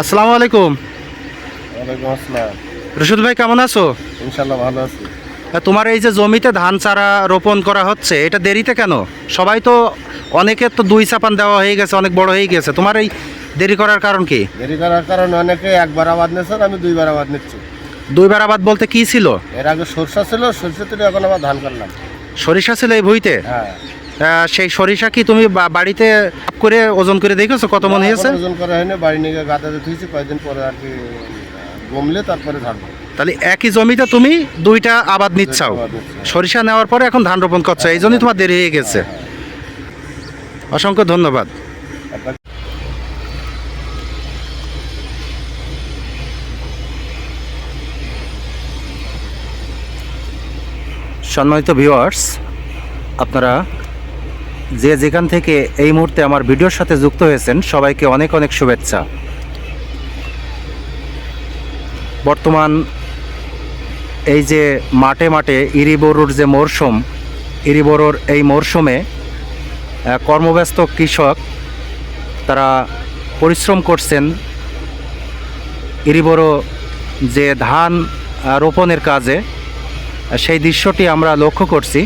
আসসালামু আলাইকুম। ওয়ালাইকুম আসসালাম। রশিদ ভাই কেমন আছো? ইনশাল্লাহ ভালো আছি। তোমার এই যে জমিতে ধান চারা রোপণ করা হচ্ছে এটা দেরিতে কেন? সবাই তো অনেকের তো দুই চাপান দেওয়া হয়ে গেছে অনেক বড় হয়ে গেছে। তোমার এই দেরি করার কারণ কি? দেরি করার কারণ অনেকে একবার আবাদ নিয়েছেন আমি দুইবার আবাদ নিচ্ছি। দুইবার আবাদ বলতে কি ছিল? এর আগে সরষা ছিল সরষে তুলে এখন আবার ধান করলাম সরিষা ছিল এই ভুইতে? হ্যাঁ। সেই সরিষা কি তুমি বাড়িতে করে ওজন করে দেখেছ? কত মন হয়েছে? ওজন করা হয়নি বাড়ি নিয়ে গাদাতে থুইছি কয়েকদিন পরে আর কি গমলে তারপরে ধান। তাহলে একই জমিতে তুমি দুইটা আবাদ নিচ্ছাও? সরিষা নেওয়ার পরে এখন ধান রোপণ করছ এই জন্যই তোমার দেরি হয়ে গেছে। অসংখ্য ধন্যবাদ। সম্মানিত ভিউয়ার্স আপনারা যে যেখান থেকে এই মুহূর্তে আমার ভিডিওর সাথে যুক্ত হয়েছেন, সবাইকে অনেক অনেক শুভেচ্ছা। বর্তমান এই যে মাঠে মাঠে ইরিবরুর যে মরশুম ইরিবরুর এই মরশুমে কর্মব্যস্ত কৃষক তারা পরিশ্রম করছেন। ইরিবরো যে ধান রোপণের কাজে, সেই দৃশ্যটি আমরা লক্ষ্য করছি।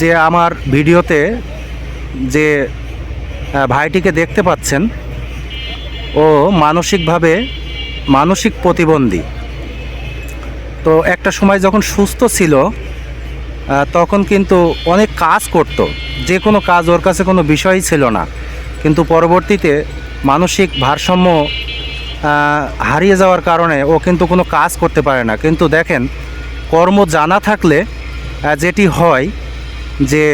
যে আমার ভিডিওতে যে ভাইটিকে দেখতে পাচ্ছেন, ও মানসিকভাবে মানসিক প্রতিবন্ধী। তো একটা সময় যখন সুস্থ ছিল তখন কিন্তু অনেক কাজ করত। যে কোনো কাজ ওর কাছে কোনো বিষয়ই ছিল না। কিন্তু পরবর্তীতে মানসিক ভারসাম্য হারিয়ে যাওয়ার কারণে ও কিন্তু কোনো কাজ করতে পারে না। কিন্তু দেখেন, কর্ম জানা থাকলে যেটি হয় যে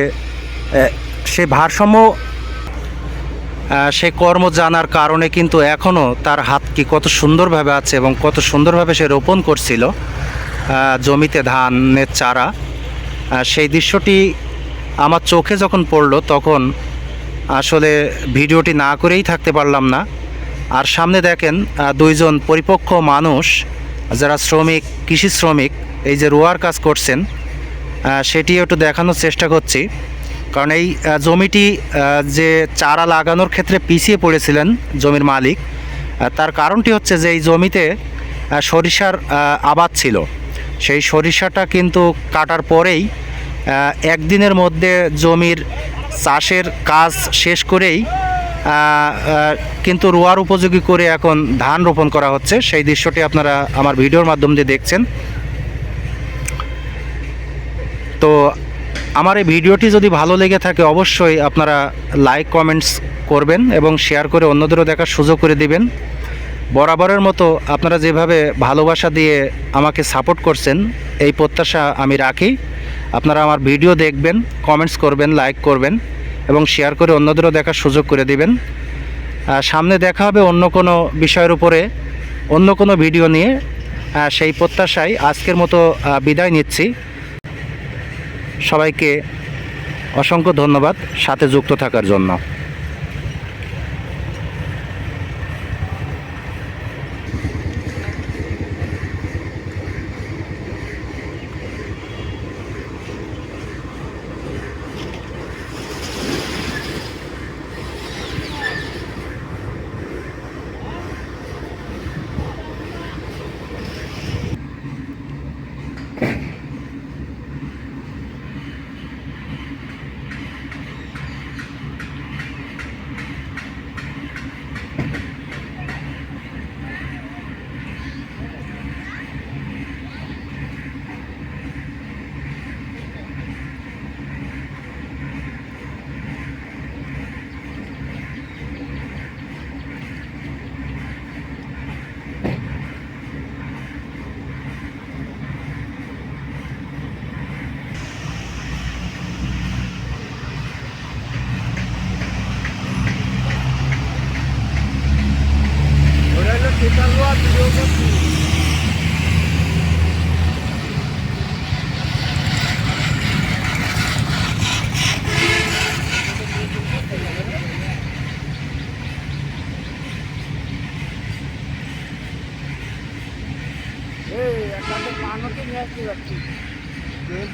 সে ভারসাম্য সে কর্ম জানার কারণে কিন্তু এখনও তার হাত কি কত সুন্দরভাবে আছে এবং কত সুন্দরভাবে সে রোপণ করছিল জমিতে ধানের চারা। সেই দৃশ্যটি আমার চোখে যখন পড়ল তখন আসলে ভিডিওটি না করেই থাকতে পারলাম না। আর সামনে দেখেন দুইজন পরিপক্ক মানুষ, যারা শ্রমিক, কৃষি শ্রমিক, এই যে রোয়ার কাজ করছেন সেটিও একটু দেখানোর চেষ্টা করছি। কারণ এই জমিটি যে চারা লাগানোর ক্ষেত্রে পিছিয়ে পড়েছিলেন জমির মালিক তার কারণটি হচ্ছে যে এই জমিতে সরিষার আবাদ ছিল। সেই সরিষাটা কিন্তু কাটার পরেই একদিনের মধ্যে জমির চাষের কাজ শেষ করেই কিন্তু রোয়ার উপযোগী করে এখন ধান রোপণ করা হচ্ছে। সেই দৃশ্যটি আপনারা আমার ভিডিওর মাধ্যম দিয়ে দেখছেন। তো আমার এই ভিডিওটি যদি ভালো লেগে থাকে, অবশ্যই আপনারা লাইক কমেন্টস করবেন এবং শেয়ার করে অন্যদেরও দেখার সুযোগ করে দিবেন। বরাবরের মতো আপনারা যেভাবে ভালোবাসা দিয়ে আমাকে সাপোর্ট করছেন, এই প্রত্যাশা আমি রাখি। আপনারা আমার ভিডিও দেখবেন কমেন্টস করবেন লাইক করবেন এবং শেয়ার করে অন্যদেরও দেখার সুযোগ করে দিবেন। সামনে দেখা হবে অন্য কোনো বিষয়ের উপরে, অন্য কোনো ভিডিও নিয়ে। সেই প্রত্যাশায় আজকের মতো বিদায় নিচ্ছি। সবাইকে অসংখ্য ধন্যবাদ সাথে যুক্ত থাকার জন্য।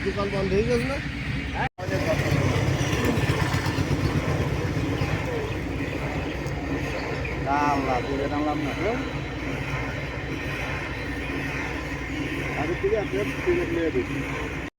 দোকান বন্ধ হয়ে গেছে না আল্লাহ তুলে টানলাম না তো